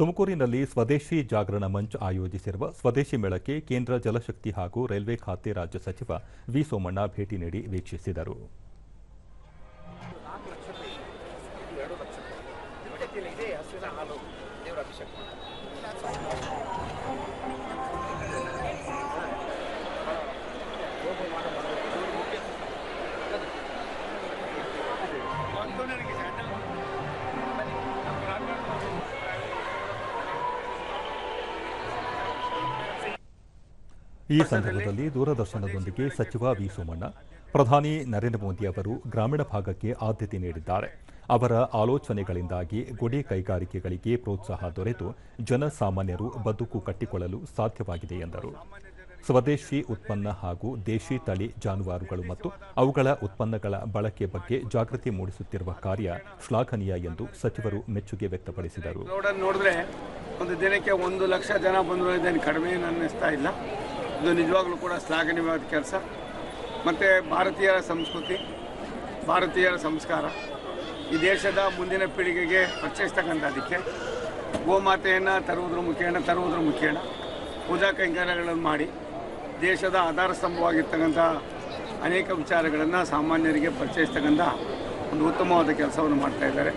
ತುಮಕೂರಿನಲ್ಲಿ ಸ್ವದೇಶಿ ಜಾಗರಣ ಮಂಚ್ ಆಯೋಜಿಸಿರುವ ಸ್ವದೇಶಿ ಮೇಳಕ್ಕೆ ಕೇಂದ್ರ ಜಲಶಕ್ತಿ ಹಾಗೂ ರೈಲ್ವೆ ಖಾತೆ ರಾಜ್ಯ ಸಚಿವ ವಿ ಸೋಮಣ್ಣ ಭೇಟಿ ನೀಡಿ ವೀಕ್ಷಿಸಿದರು. ಈ ಸಂದರ್ಭದಲ್ಲಿ ದೂರದರ್ಶನದೊಂದಿಗೆ ಸಚಿವ ವಿ ಸೋಮಣ್ಣ ಪ್ರಧಾನಿ ನರೇಂದ್ರ ಮೋದಿ ಅವರು ಗ್ರಾಮೀಣ ಭಾಗಕ್ಕೆ ಆದ್ಯತೆ ನೀಡಿದ್ದಾರೆ. ಅವರ ಆಲೋಚನೆಗಳಿಂದಾಗಿ ಗುಡಿ ಕೈಗಾರಿಕೆಗಳಿಗೆ ಪ್ರೋತ್ಸಾಹ ದೊರೆತು ಜನಸಾಮಾನ್ಯರು ಬದುಕು ಕಟ್ಟಿಕೊಳ್ಳಲು ಸಾಧ್ಯವಾಗಿದೆ ಎಂದರು. ಸ್ವದೇಶಿ ಉತ್ಪನ್ನ ಹಾಗೂ ದೇಶಿ ತಳಿ ಜಾನುವಾರುಗಳು ಮತ್ತು ಅವುಗಳ ಉತ್ಪನ್ನಗಳ ಬಳಕೆ ಬಗ್ಗೆ ಜಾಗೃತಿ ಮೂಡಿಸುತ್ತಿರುವ ಕಾರ್ಯ ಶ್ಲಾಘನೀಯ ಎಂದು ಸಚಿವರು ಮೆಚ್ಚುಗೆ ವ್ಯಕ್ತಪಡಿಸಿದರು. ನೋಡಿದ್ರೆ ಒಂದು ದಿನಕ್ಕೆ ಒಂದು ಲಕ್ಷ ಜನ ಬಂದರೂ ಇದೇನು ಕಡಿಮೆ ಅನ್ನಿಸ್ತಾ ಇಲ್ಲ. ಇದು ನಿಜವಾಗ್ಲೂ ಕೂಡ ಶ್ಲಾಘನೀಯವಾದ ಕೆಲಸ. ಮತ್ತು ಭಾರತೀಯರ ಸಂಸ್ಕೃತಿ, ಭಾರತೀಯರ ಸಂಸ್ಕಾರ. ಈ ದೇಶದ ಮುಂದಿನ ಪೀಳಿಗೆಗೆ ಪರಿಚಯಿಸ್ತಕ್ಕಂಥದ್ದಕ್ಕೆ ಗೋಮಾತೆಯನ್ನು ತರುವುದ್ರ ಮುಖೇನ ತರುವುದ್ರ ಮುಖೇನ ಪೂಜಾ ಕೈಂಕರ್ಯಗಳನ್ನು ಮಾಡಿ ದೇಶದ ಆಧಾರ ಸ್ತಂಭವಾಗಿರ್ತಕ್ಕಂಥ ಅನೇಕ ವಿಚಾರಗಳನ್ನು ಸಾಮಾನ್ಯರಿಗೆ ಪರಿಚಯಿಸ್ತಕ್ಕಂಥ ಒಂದು ಉತ್ತಮವಾದ ಕೆಲಸವನ್ನು ಮಾಡ್ತಾ ಇದ್ದಾರೆ.